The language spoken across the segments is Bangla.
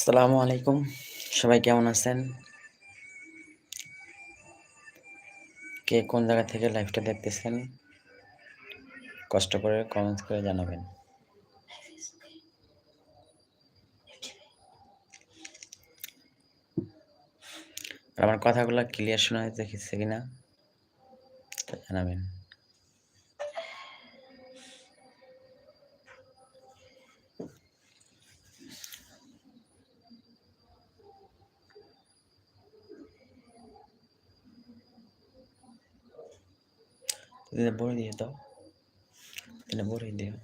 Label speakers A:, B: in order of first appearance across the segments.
A: আসসালামু আলাইকুম। সবাই কেমন আছেন? কে কোন জায়গা থেকে লাইভটা দেখতেছেন? কষ্ট করে কমেন্টস করে জানাবেন। আমার কথাগুলো ক্লিয়ার শোনা যাচ্ছে কিনা তা জানাবেন। দিলে বড়ি দিয়ে দাও দিলে বড়ি দিও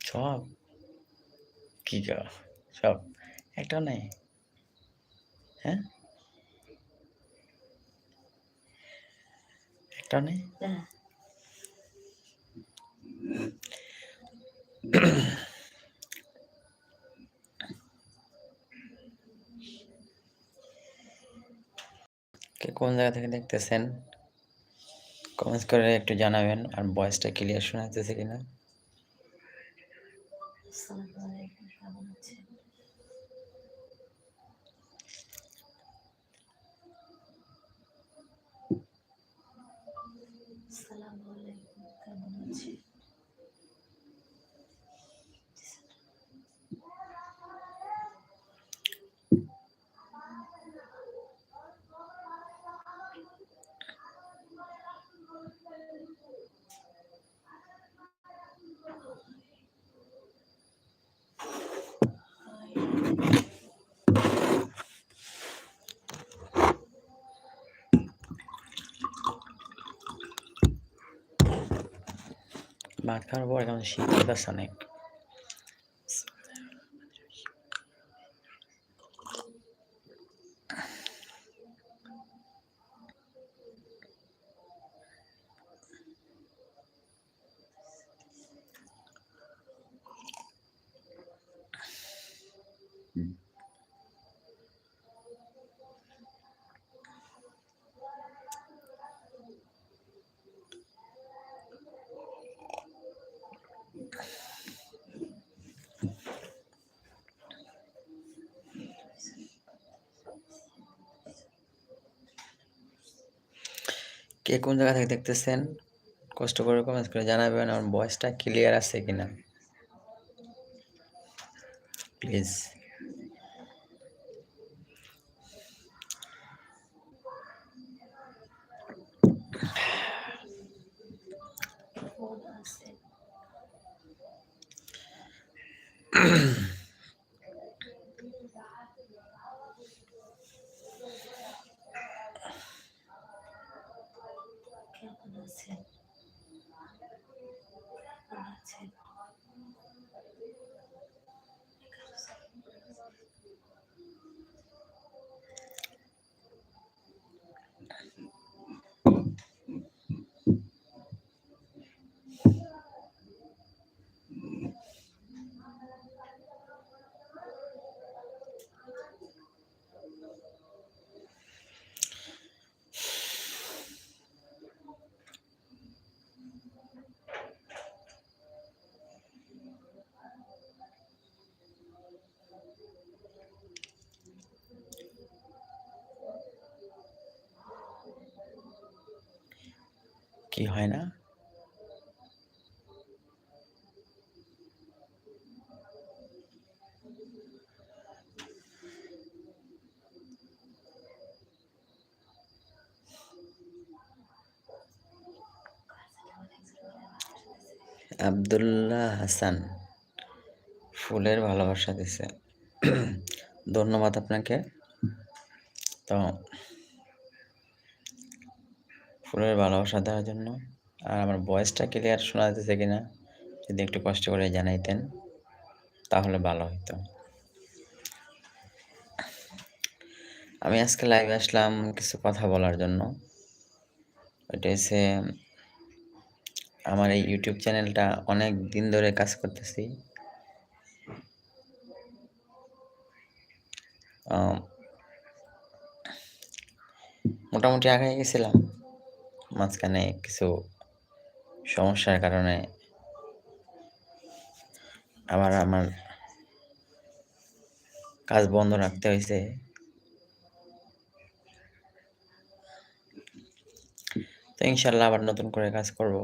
A: সব কি গা সব একটাও নাই হ্যাঁ একটাও নেই কে কোন জায়গা থেকে দেখতেছেন? কমেন্টস করে একটু জানাবেন আর ভয়েসটা ক্লিয়ার শোনা যাচ্ছে কিনা।
B: আসসালামু আলাইকুম কেমন আছেন? কেমন
A: খাওয়ার পর কেমন শীত লাগতেছে অনেক কে কোন জায়গা থেকে দেখতেছেন? কষ্ট করে কমেন্টস করে জানাবেন, আমার ভয়েসটা ক্লিয়ার আছে কিনা? প্লিজ
B: ফোন
A: কি হয় না? আবদুল্লাহ হাসান ফুলের ভালোবাসা দিছে। ধন্যবাদ আপনাকে। তো ফুলের ভালোবাসা দেওয়ার জন্য। আর আমার ভয়েসটা ক্লিয়ার শোনা যাচ্ছে কিনা, যদি একটু কষ্ট করে জানাইতেন, তাহলে ভালো হতো আমি আজকে লাইভে আসলাম কিছু কথা বলার জন্য। এটা হচ্ছে, আমার এই ইউটিউব চ্যানেলটা অনেক দিন ধরে কাজ করতেছি। মোটামুটি আগে গেছিলাম। মাঝখানে কিছু সমস্যার কারণে আবার আমার কাজ বন্ধ রাখতে হয়েছে। তো ইনশাল্লাহ আবার নতুন করে কাজ করব।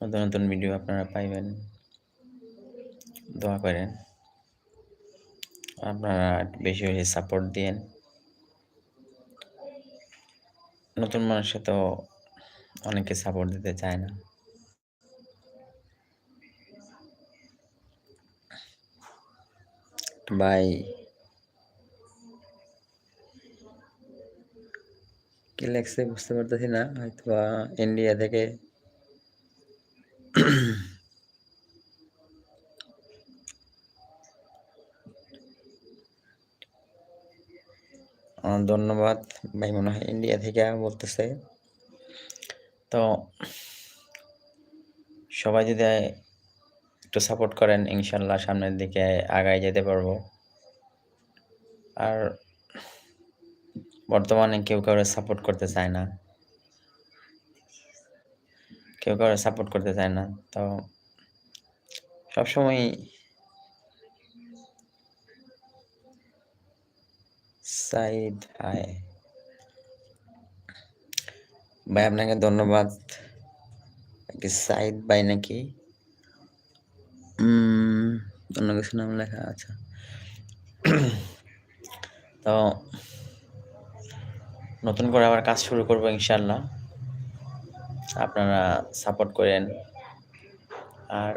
A: নতুন নতুন ভিডিও আপনারা পাইবেন। দোয়া করেন। আপনারা বেশি বেশি সাপোর্ট দিয়েন। নতুন মানুষে তো অনেকে সাপোর্ট দিতে চায় না। ভাই, কি লেখছে বুঝতে পারতেছি না হয়তো ইন্ডিয়া থেকে ধন্যবাদ। ভাই মনে হয় ইন্ডিয়া থেকে বলতেছে। তো সবাই যদি একটু সাপোর্ট করেন, ইনশাল্লাহ সামনের দিকে আগায় যেতে পারব। আর বর্তমানে কেউ কাউরে সাপোর্ট করতে চায় না। কেউ কাউরে সাপোর্ট করতে চায় না। তো সবসময় সাইদ হায় ভাই, আপনাকে ধন্যবাদ। সাইদ ভাই নাকি? অন্য কিছু নাম লেখা আছে। তো, নতুন করে আবার কাজ শুরু করব ইনশাল্লাহ আপনারা সাপোর্ট করেন। আর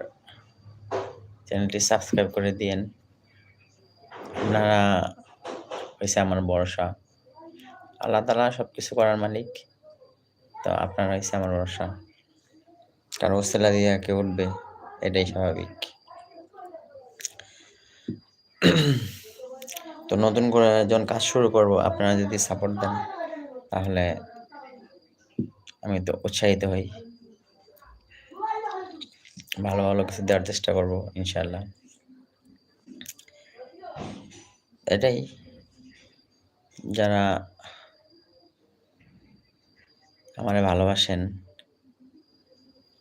A: চ্যানেলটি সাবস্ক্রাইব করে দিয়েন। আপনারা হয়েছে আমার ভরসা। আল্লাহ তালা সব কিছু করার মালিক, তো আপনার হয়েছে আমার ভরসা। কারও সেলা দিয়ে কে উঠবে, এটাই স্বাভাবিক। তো নতুন করে যখন কাজ শুরু করব, আপনারা যদি সাপোর্ট দেন, তাহলে আমি তো উৎসাহিত হই। ভালো ভালো কিছু দেওয়ার চেষ্টা করব ইনশাল্লাহ এটাই। যারা আমারে ভালোবাসেন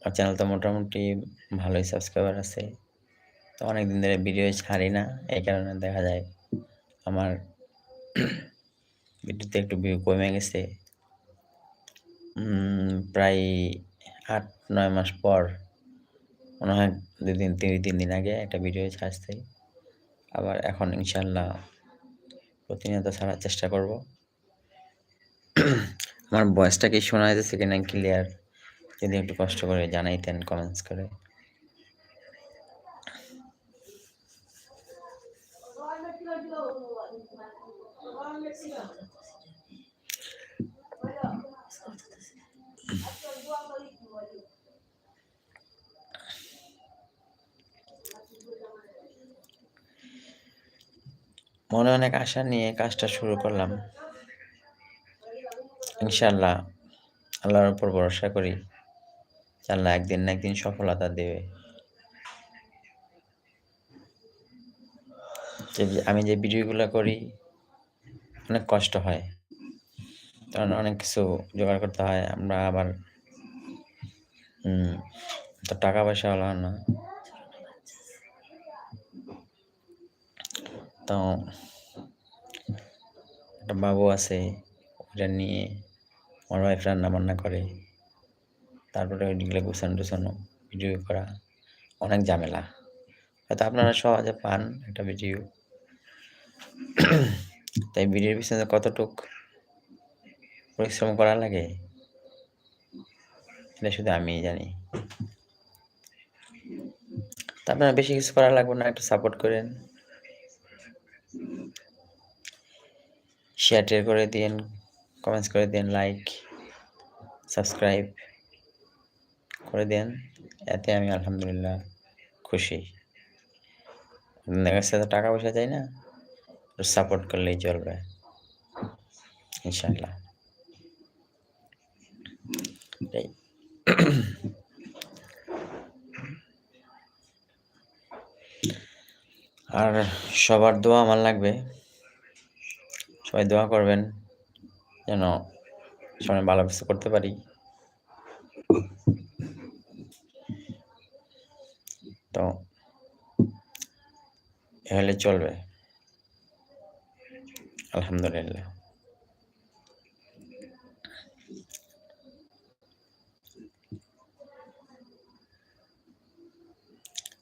A: আর চ্যানেল তো মোটামুটি ভালোই সাবস্ক্রাইবার আছে। তো অনেক দিন ধরে ভিডিও ছাড়ি না, এই কারণে দেখা যায় আমার ভিডিওতে একটু ভিউ কমে গেছে। প্রায় আট, নয় মাস পর, মনে হয় দুই দিন, তিন তিন দিন আগে একটা ভিডিও ছাড়ছে। আবার এখন ইনশাল্লাহ প্রতিনিয়ত ছাড়ার চেষ্টা করব। আমার ভয়েসটা কি শোনা যাচ্ছে কিনা ক্লিয়ার যদি একটু কষ্ট করে জানাইতেন কমেন্টস করে। মনে অনেক আশা নিয়ে কাজটা শুরু করলাম। ইনশাল্লাহ আল্লাহর উপর ভরসা করি আল্লাহ একদিন না একদিন সফলতা দেবে। আমি যে ভিডিওগুলো করি, অনেক কষ্ট হয়। কারণ অনেক কিছু জোগাড় করতে হয়, আমরা আবার তো টাকা পয়সা হলো না। তো একটা বাবু আছে ওটা নিয়ে আমার ওয়াইফ রান্না বান্না করে। তারপরে ওইগুলো গুছানো টুছানো ভিডিও করা, অনেক ঝামেলা। হয়তো আপনারা সহজে পান একটা ভিডিও তাই ভিডিওর পিছনে কতটুক পরিশ্রম করা লাগে এটা শুধু আমিই জানি। তা আপনারা বেশি কিছু করা লাগবে না, একটু সাপোর্ট করেন। শেয়ার করে দিন কমেন্টস করে দিন লাইক সাবস্ক্রাইব করে দেন, এতে আমি আলহামদুলিল্লাহ খুশি। আপনাদের কাছে তো টাকা পয়সা চাই না সাপোর্ট করলেই চলবে ইনশাল্লাহ আর সবার দোয়া আমার লাগবে। সবাই দোয়া করবেন যেন সামনে ভালো কিছু করতে পারি। তো হলে চলবে। আলহামদুলিল্লাহ।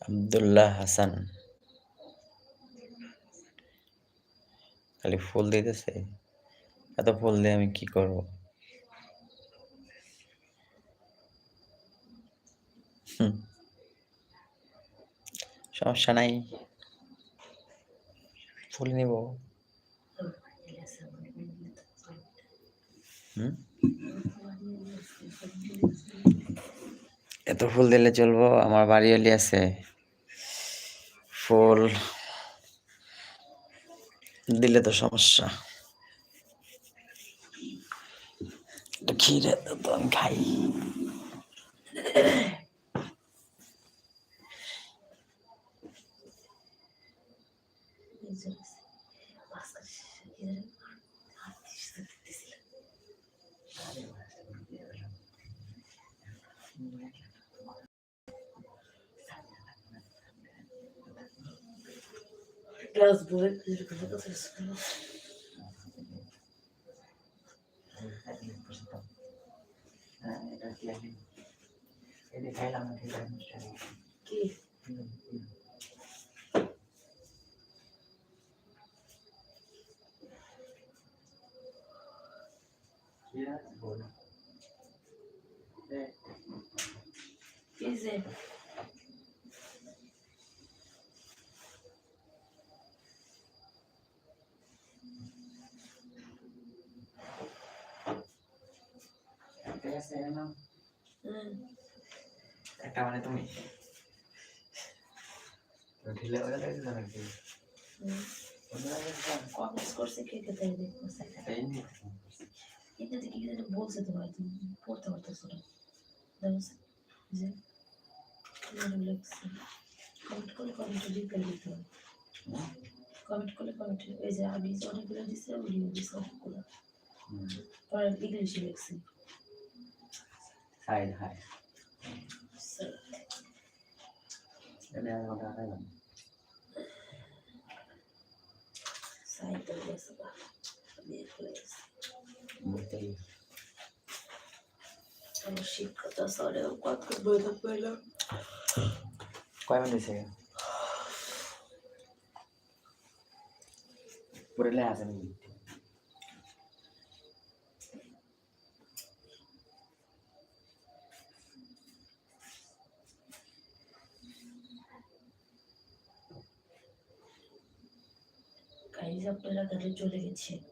A: আব্দুল্লাহ হাসান। খালি ফুল দিতেছে? এত ফুল দিয়ে আমি কি করব? সমস্যা নাই। ফুল নিব। এত ফুল দিলে চলবো? আমার বাড়িওয়ালি আছে। ফুল দিলে তো সমস্যা। ক্ষীরে তো আমি খাই।
B: Biraz böyle Ele vai lá no Rio Grande Que? Tira a cebola. É. Quer dizer. যে হুম
A: একটা মানে তুমি। ঢিলে হয়ে গেছে নাকি?
B: কমেন্টস করছে কে কে তাই দেখতেছে এটাতে কি যেন বলছে তোমার তুমি পড়তে পারতেছো না। দেখো যে কমেন্ট করলে কমেন্টে রিপ্লাই দিতে হবে। কমেন্ট করলে কমেন্টে এই যে আমি অনেকগুলো দিচ্ছে ওগুলো দিচ্ছে অনেকগুলো। পরে ইংলিশে লিখছি।
A: সাইড হাই
B: So,
A: এটা ওটা আলাদা
B: সাইডে গেছে বা দিয়ে ফেলে গেছে
A: বুঝতেই
B: আমার শিক্ষকতা স্যারেও কত বইটা পেলাম
A: কয় মিনিট হয়েছে পুরলে আছে নাকি
B: গাইজ আপনারা তাহলে চলে গেছে জয়েন করে লাইনে জয়েন করে ভাই আমাকে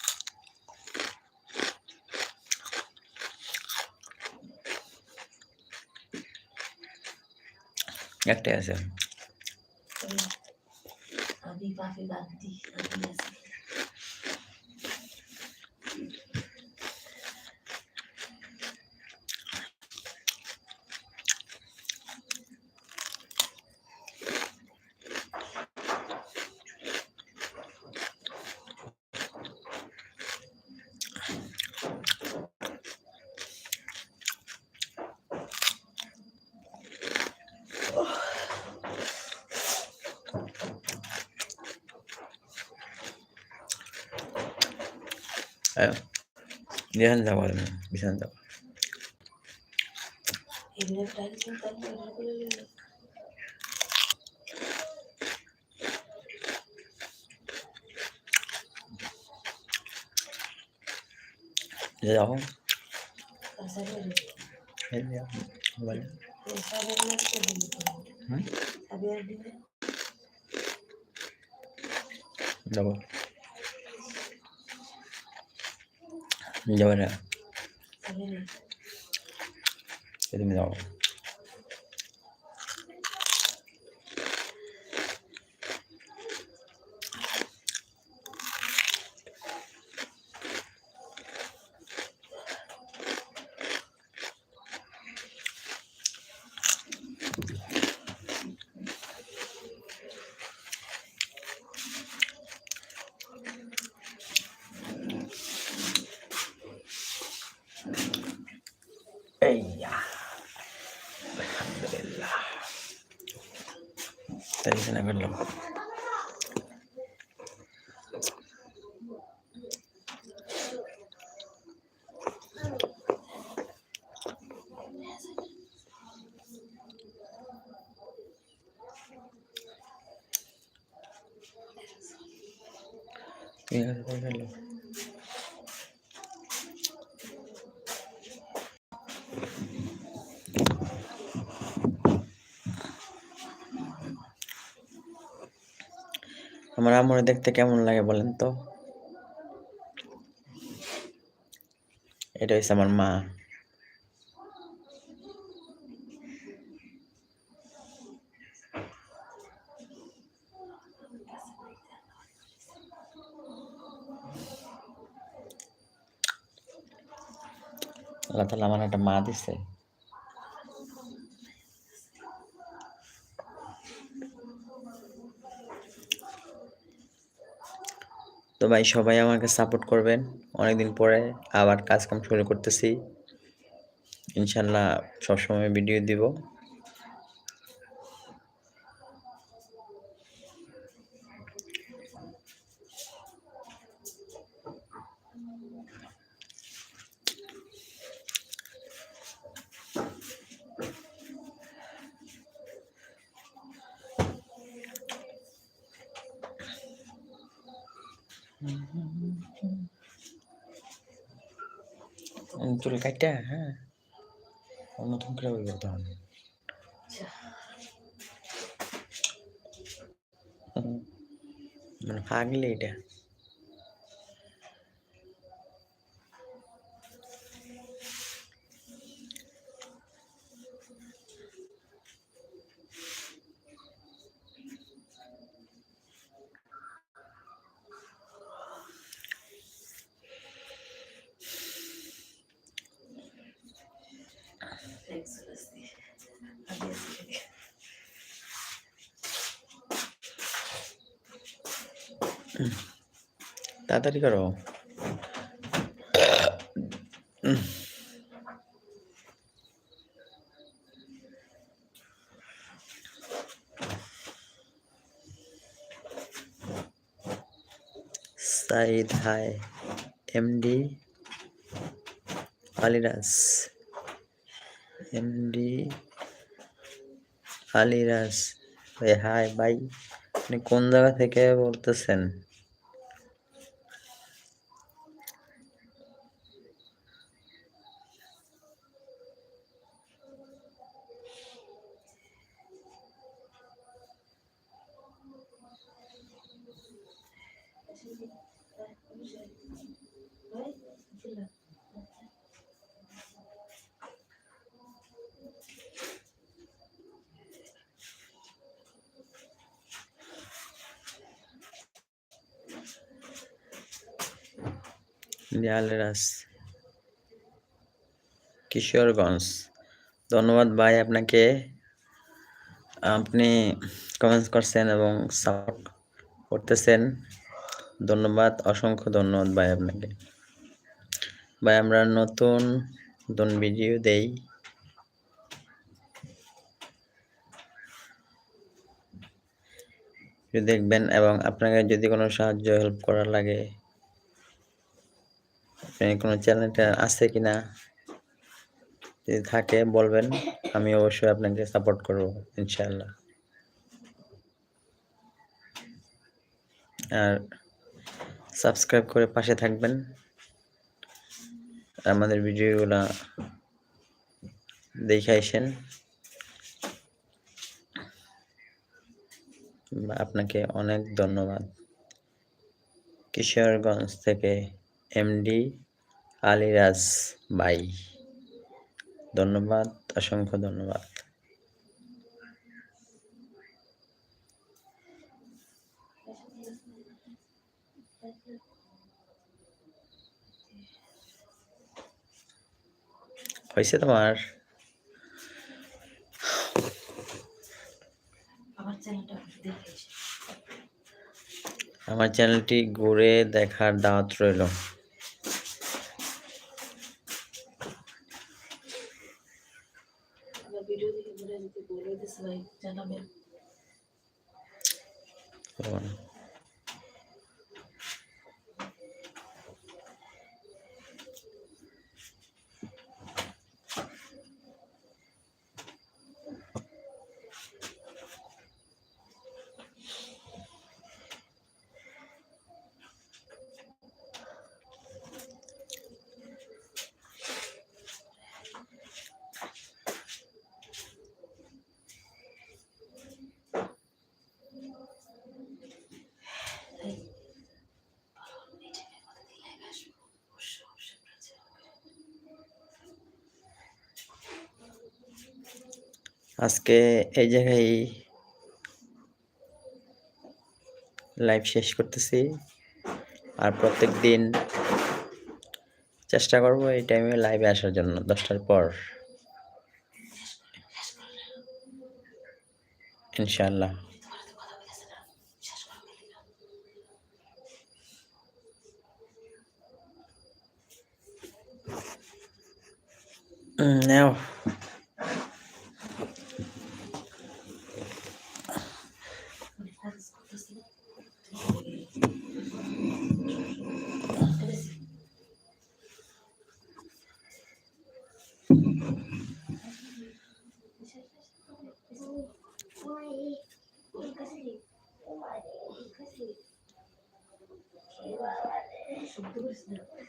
A: একটাই আছে।
B: আমি পাখি বাদ দিই আমি আছি।
A: বিছান যাব বিছান যাব
B: এগুলো টাইম চিন্তা করে
A: যাব
B: সাবের
A: এই যে বলে
B: সাবের লাগতে দিলে
A: হুম
B: সাবের দিলে
A: যাব যাব না
B: সাবের
A: তুমি যাব Iya. Alhamdulillah. Tadi sana belum. Iya, tadi belum. আমার আম্মুরে দেখতে কেমন লাগে বলেন তো? এটা হচ্ছে আমার মা। আল্লাহ তালা আমার একটা মা দিছে। তো ভাই, সবাই আমাকে সাপোর্ট করবেন। অনেকদিন পরে আবার কাজ কাম শুরু করতেছি। ইনশাল্লাহ সবসময় ভিডিও দিব। মানে পাগলি তাড়াতাড়ি করো। Saeed hi, MD, Aliraj. MD, Aliraj. Hi ভাই, আপনি কোন জায়গা থেকে বলতেছেন? আলিরাজ কিশোরগঞ্জ। ধন্যবাদ ভাই আপনাকে। আপনি কমেন্টস করছেন এবং সাপোর্ট করতেছেন। ধন্যবাদ, অসংখ্য ধন্যবাদ ভাই আপনাকে। ভাই, আমরা নতুন নতুন ভিডিও দেই। দেখবেন এবং আপনাকে যদি কোনো সাহায্য হেল্প করার লাগে আপনি কোনো চ্যানেলটা আছে কিনা, যদি থাকে বলবেন, আমি অবশ্যই আপনাকে সাপোর্ট করব, ইনশাআল্লাহ। আর সাবস্ক্রাইব করে পাশে থাকবেন। আমাদের ভিডিওগুলো দেখে আসেন। আপনাকে অনেক ধন্যবাদ। কিশোরগঞ্জ থেকে এমডি আলিরাজ ভাই ধন্যবাদ অসংখ্য ধন্যবাদ। হয়েছে তোমার?
B: আমার চ্যানেলটা
A: ঘুরে দেখার দাওয়াত রইল
B: আমার ভিডিও দেখে ঘুরে যদি বলে দিস ভাই জানাবেন এই
A: আজকে এই জায়গায় লাইভ শেষ করতেছি। আর প্রত্যেক দিন চেষ্টা করব এই টাইমে লাইভে আসার জন্য, দশটার পর। ইনশাআল্লাহ।
B: তোমার snap.